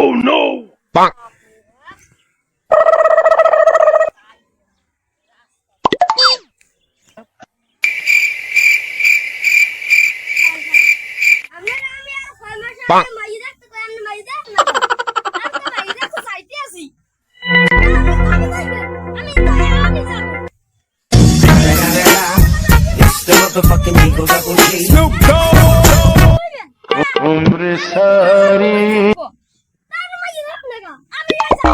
Oh no! Bonk. আপনারা আমি আর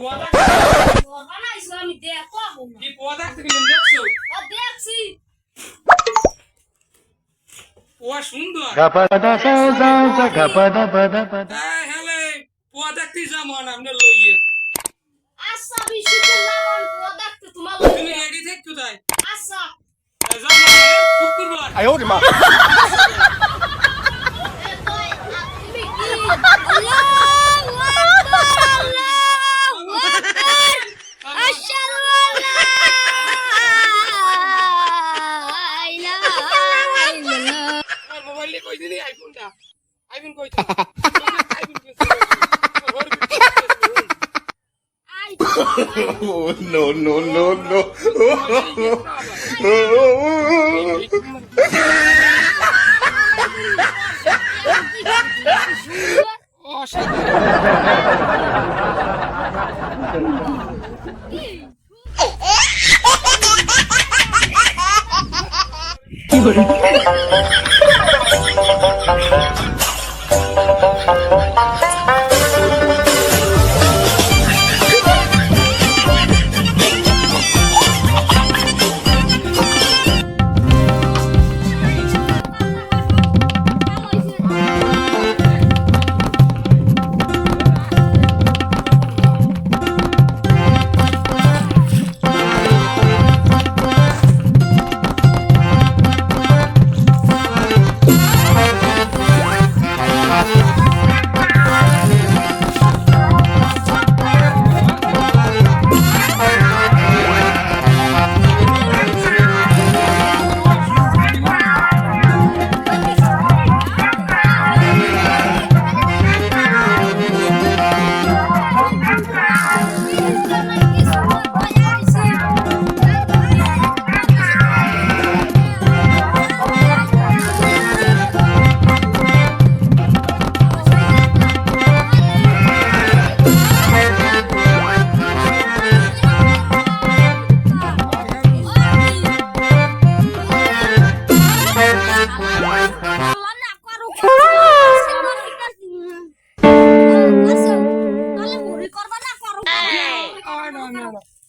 pada. হ্যাঁ হ্যালে পোয়া দেখতে যাব না আপনার লইয়ে। আচ্ছা বিশুদ্ধ লালন ও তোমার তুমি রেডি থাকতো তাই? আচ্ছা। যাব না শুক্রবার। Ayo di mah. Oh no no no no!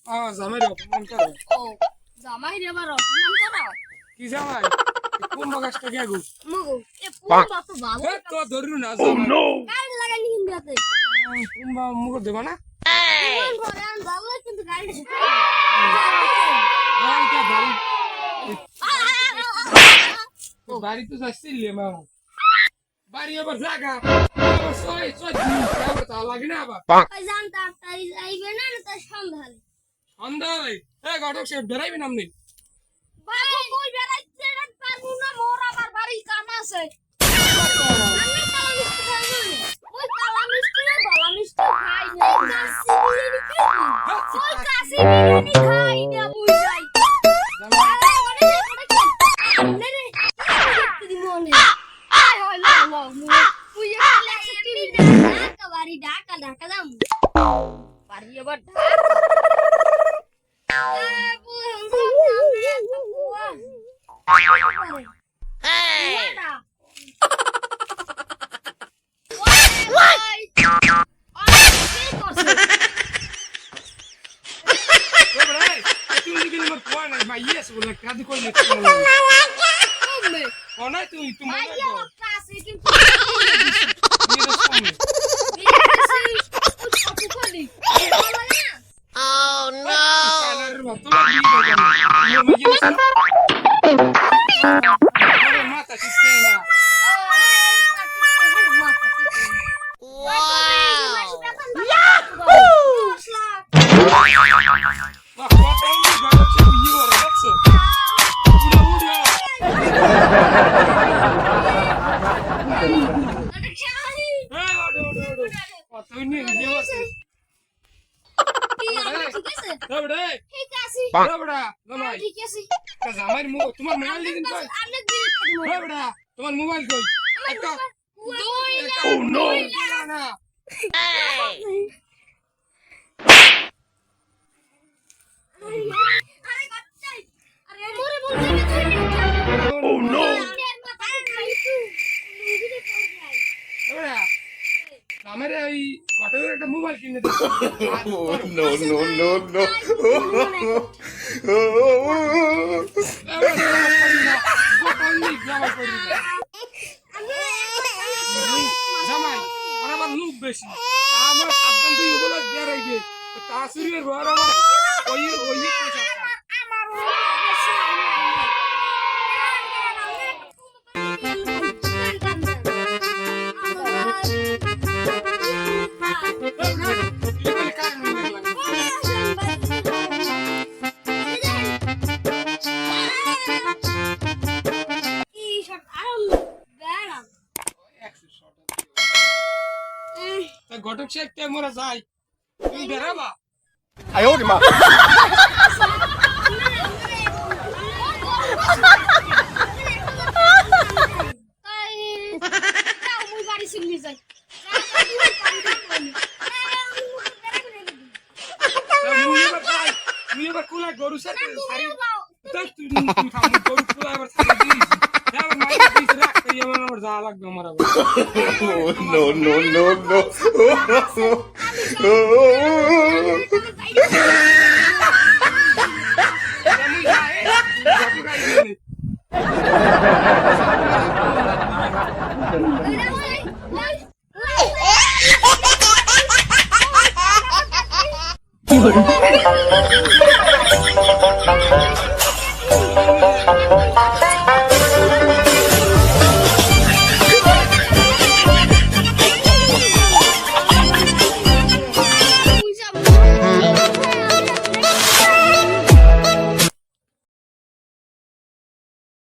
জামাই অপমান করো জামাই রে বার অপমান করো কি জামাই কুম্ভ গাছটা গেগু মগো এ পুরো তো ভালো তো ধরু না Oh জামাই no! গাড়ি লাগাই নিন গাতে কুম্ভ মুখ দেবা না কোন ঘরে আন ভালো কিন্তু গাড়ি গাড়িটা বাড়ি বাড়ি তো যাচ্ছিলি মামা বাড়ি আবার তা লাগে না আবার না না সন্ধ্যা হয় এ ঘটক সে বেড়াইবেন আপনি বাবু কই বেড়াইতে? না পারব না মোর আবার বাড়ি কাম আছে। আমি কালা মিষ্টি খাই না। ওই কালা মিষ্টি না বালা মিষ্টি খাই না। কাশি বিরিয়ানি খাই ওই কাশি বিরিয়ানি খাই? Hey! Μαγείας όλα, κάτι κολλητή Πονάει του, του μαγείου Oh no! আমার আরে ঠিক জামাই মু তোমার মোবাইল দিন কই? এবড়া তোমার। মোবাইল কই? একটা! না। Oh কিনে দিচ্ছি Oh no no no no! জামাই ওরা আবার লোক বেশি আমার সাবধান তুই ওগুলো বেড়াইবে তা শরীরের ঘর আমার ঘটক শেখ তে যায় তুমি বেড়াবা 哎呦 আমার আমার যা লাগবে আমার আবার